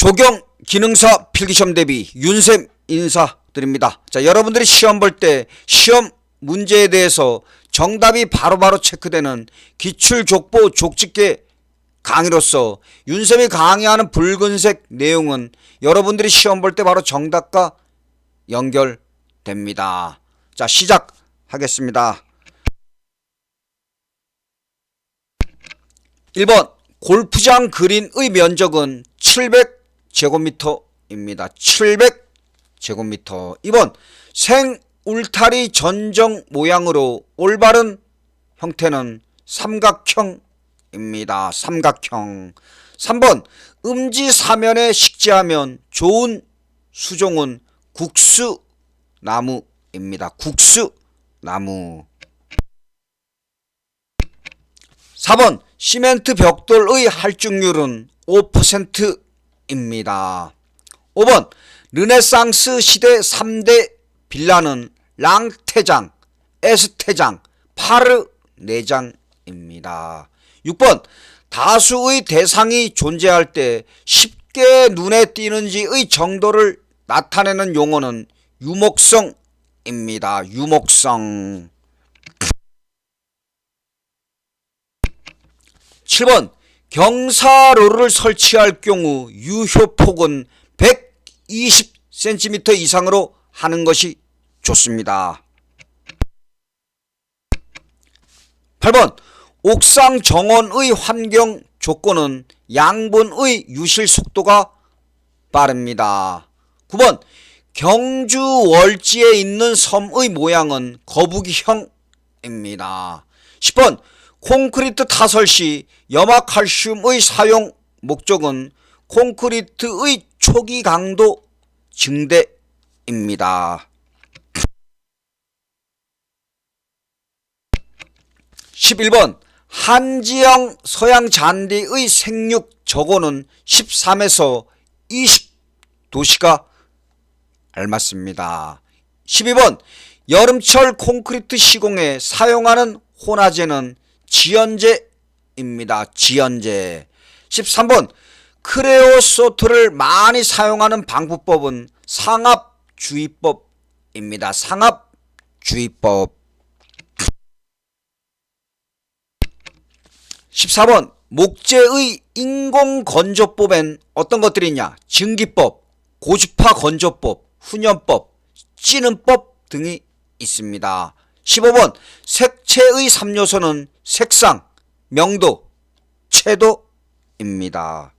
조경 기능사 필기시험 대비 윤쌤 인사드립니다. 자, 여러분들이 시험 볼 때 시험 문제에 대해서 정답이 바로 바로 체크되는 기출 족보 족집게 강의로서 윤쌤이 강의하는 붉은색 내용은 여러분들이 시험 볼 때 바로 정답과 연결됩니다. 자, 시작하겠습니다. 1번 골프장 그린의 면적은 700 제곱미터입니다. 700 제곱미터. 2번 생 울타리 전정 모양으로 올바른 형태는 삼각형입니다. 삼각형. 3번 음지 사면에 식재하면 좋은 수종은 국수 나무입니다. 국수 나무. 4번 시멘트 벽돌의 할증률은 5% 입니다. 5번 르네상스 시대 3대 빌라는 랑테장, 에스테장, 파르네장입니다. 6번 다수의 대상이 존재할 때 쉽게 눈에 띄는지의 정도를 나타내는 용어는 유목성입니다. 유목성. 7번 경사로를 설치할 경우 유효폭은 120cm 이상으로 하는 것이 좋습니다. 8번 옥상 정원의 환경 조건은 양분의 유실 속도가 빠릅니다. 9번 경주 월지에 있는 섬의 모양은 거북이형입니다. 10번 콘크리트 타설 시 염화칼슘의 사용 목적은 콘크리트의 초기 강도 증대입니다. 11번 한지형 서양 잔디의 생육 저고는 13에서 20도시가 알맞습니다. 12번 여름철 콘크리트 시공에 사용하는 혼화제는 지연제입니다. 지연제. 13번 크레오소트를 많이 사용하는 방부법은 상압주의법입니다. 상압주의법. 14번 목재의 인공 건조법엔 어떤 것들이 있냐? 증기법, 고주파 건조법, 훈연법, 찌는법 등이 있습니다. 15번 색채의 3요소는 색상, 명도, 채도입니다.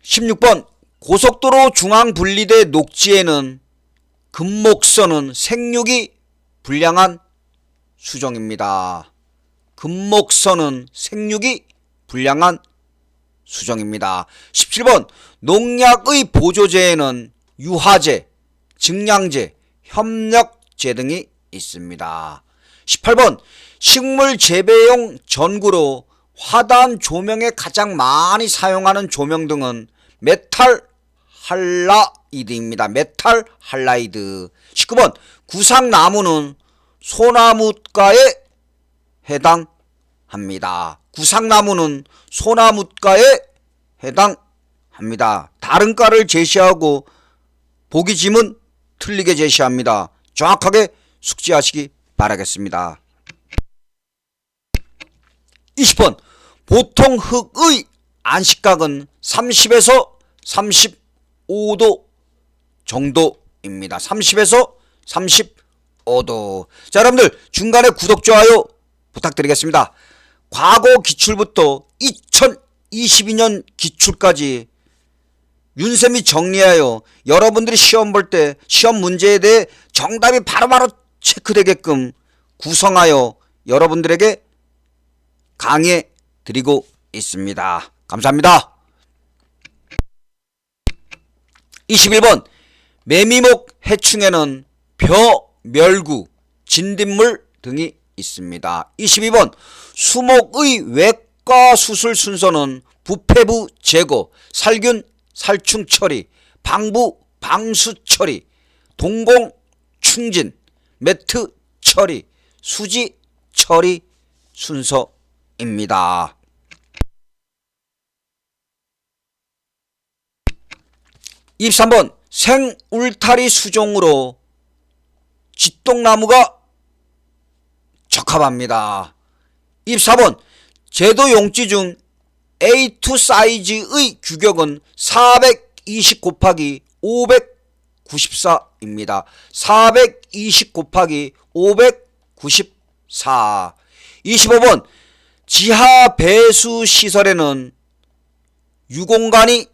16번 고속도로 중앙분리대 녹지에는 금목선은 생육이 불량한 수정입니다. 금목선은 생육이 불량한 수정입니다. 17번 농약의 보조제에는 유화제, 증량제, 협력제 등이 있습니다. 18번 식물 재배용 전구로 화단 조명에 가장 많이 사용하는 조명 등은 메탈 할라이드입니다. 메탈 할라이드. 19번 구상나무는 소나무가에 해당합니다. 구상나무는 소나무가에 해당합니다. 다른 가를 제시하고 보기 짐은 틀리게 제시합니다. 정확하게 숙지하시기 바라겠습니다. 20번 보통 흙의 안식각은 30에서 35도 정도입니다. 30에서 35도. 자, 여러분들 중간에 구독, 좋아요 부탁드리겠습니다. 과거 기출부터 2022년 기출까지 윤쌤이 정리하여 여러분들이 시험 볼 때 시험 문제에 대해 정답이 바로바로 체크되게끔 구성하여 여러분들에게 강해 드리고 있습니다. 감사합니다. 21번 매미목 해충에는 벼, 멸구, 진딧물 등이 있습니다. 22번 수목의 외과 수술 순서는 부패부 제거, 살균, 살충 처리, 방부, 방수 처리, 동공 충진, 매트 처리, 수지 처리 순서입니다. 입3 번 생울타리 수종으로 짓동나무가 적합합니다. 입4 번 제도 용지 중 A2 사이즈의 규격은 420 곱하기 500 594입니다. 420 곱하기 594 25번 지하 배수 시설에는 유공간이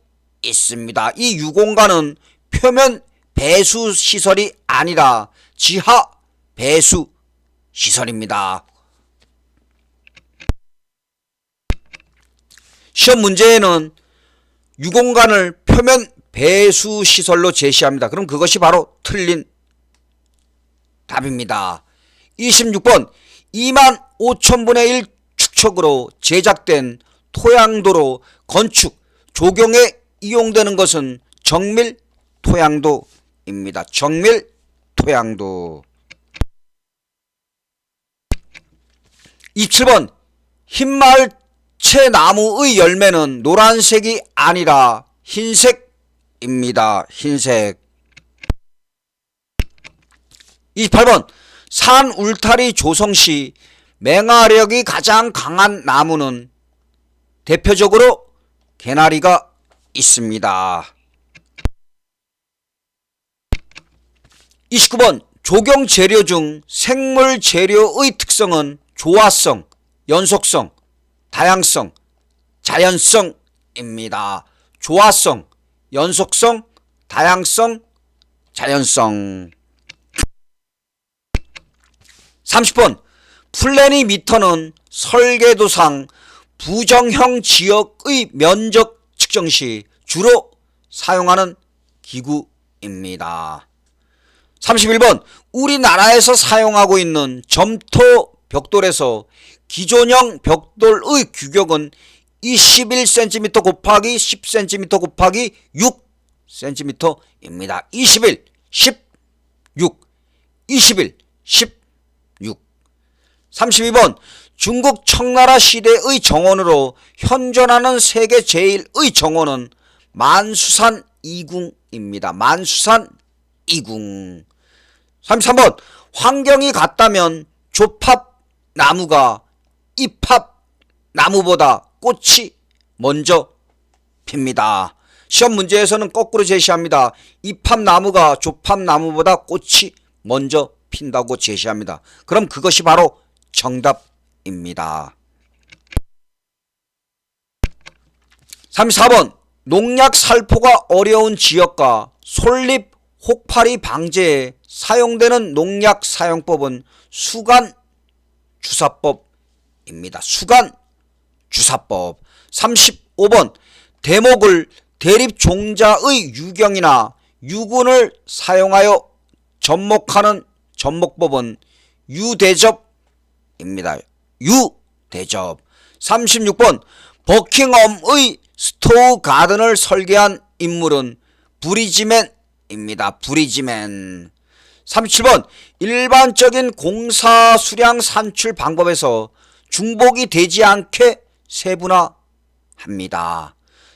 있습니다. 이 유공간은 표면 배수 시설이 아니라 지하 배수 시설입니다. 시험 문제에는 유공간을 표면 배수 시설로 제시합니다. 그럼 그것이 바로 틀린 답입니다. 26번 2만 5천분의 1 축척으로 제작된 토양도로 건축, 조경에 이용되는 것은 정밀 토양도입니다. 정밀 토양도. 27번 흰말채 나무의 열매는 노란색이 아니라 흰색 입니다. 흰색. 28번 산 울타리 조성시 맹화력이 가장 강한 나무는 대표적으로 개나리가 있습니다. 29번 조경 재료 중 생물 재료의 특성은 조화성, 연속성, 다양성, 자연성입니다. 조화성, 연속성, 다양성, 자연성. 30번 플래니 미터는 설계도상 부정형 지역의 면적 측정 시 주로 사용하는 기구입니다. 31번 우리나라에서 사용하고 있는 점토 벽돌에서 기존형 벽돌의 규격은 21cm 곱하기 10cm 곱하기 6cm입니다. 21, 16, 21, 16. 32번 중국 청나라 시대의 정원으로 현존하는 세계 제1의 정원은 만수산 이궁입니다. 만수산 이궁. 33번 환경이 같다면 조팝 나무가 이팝 나무보다 꽃이 먼저 핍니다. 시험 문제에서는 거꾸로 제시합니다. 이팝 나무가 조팝 나무보다 꽃이 먼저 핀다고 제시합니다. 그럼 그것이 바로 정답입니다. 34번 농약 살포가 어려운 지역과 솔잎 혹파리 방제에 사용되는 농약 사용법은 수간 주사법입니다. 수간 주사법 35번 대목을 대립 종자의 유경이나 유군을 사용하여 접목하는 접목법은 유대접입니다. 유대접 36번 버킹엄의 스토우 가든을 설계한 인물은 브리지맨입니다. 브리지맨 37번 일반적인 공사 수량 산출 방법에서 중복이 되지 않게 세분화합니다.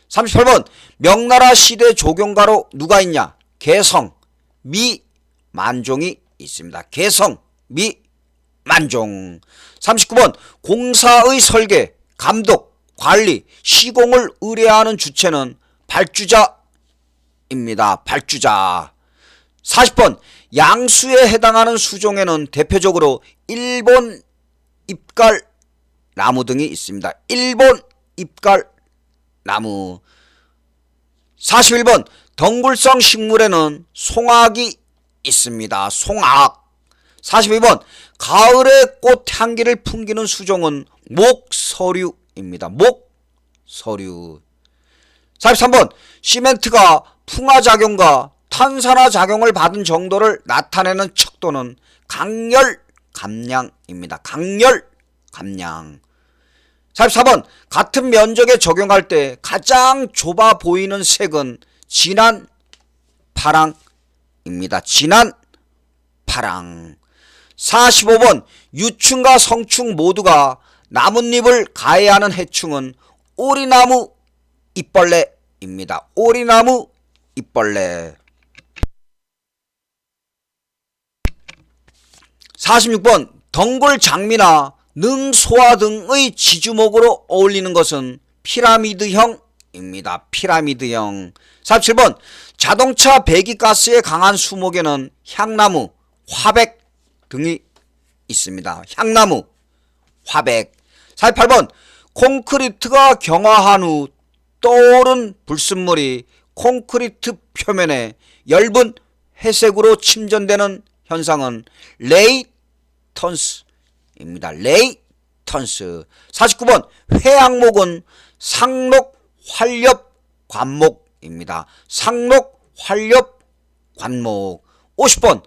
38번 명나라 시대 조경가로 누가 있냐? 개성, 미, 만종이 있습니다. 개성, 미, 만종. 39번 공사의 설계, 감독, 관리, 시공을 의뢰하는 주체는 발주자입니다. 발주자. 40번 양수에 해당하는 수종에는 대표적으로 일본 입갈 나무 등이 있습니다. 일본 입갈 나무 41번 덩굴성 식물에는 송악이 있습니다. 송악 42번 가을에 꽃 향기를 풍기는 수종은 목서류입니다. 목서류 43번 시멘트가 풍화작용과 탄산화작용을 받은 정도를 나타내는 척도는 강열 감량입니다. 강열 감량. 44번. 같은 면적에 적용할 때 가장 좁아 보이는 색은 진한 파랑입니다. 진한 파랑. 45번. 유충과 성충 모두가 나뭇잎을 가해하는 해충은 오리나무 잎벌레입니다. 오리나무 입벌레. 46번. 덩굴 장미나 능소화 등의 지주목으로 어울리는 것은 피라미드형입니다. 피라미드형 47번 자동차 배기가스의 강한 수목에는 향나무, 화백 등이 있습니다. 향나무, 화백 48번 콘크리트가 경화한 후 떠오른 불순물이 콘크리트 표면에 엷은 회색으로 침전되는 현상은 레이턴스 입니다. 레이턴스 49번 회양목은 상록 활렵 관목입니다. 상록 활렵 관목 50번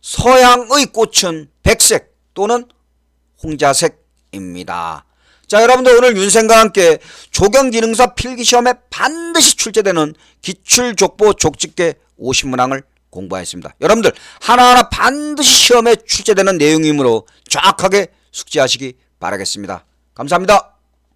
서양의 꽃은 백색 또는 홍자색입니다. 자, 여러분들 오늘 윤생과 함께 조경기능사 필기시험에 반드시 출제되는 기출족보 족집계 50문항을 공부하였습니다. 여러분들 하나하나 반드시 시험에 출제되는 내용이므로 정확하게 숙지하시기 바라겠습니다. 감사합니다.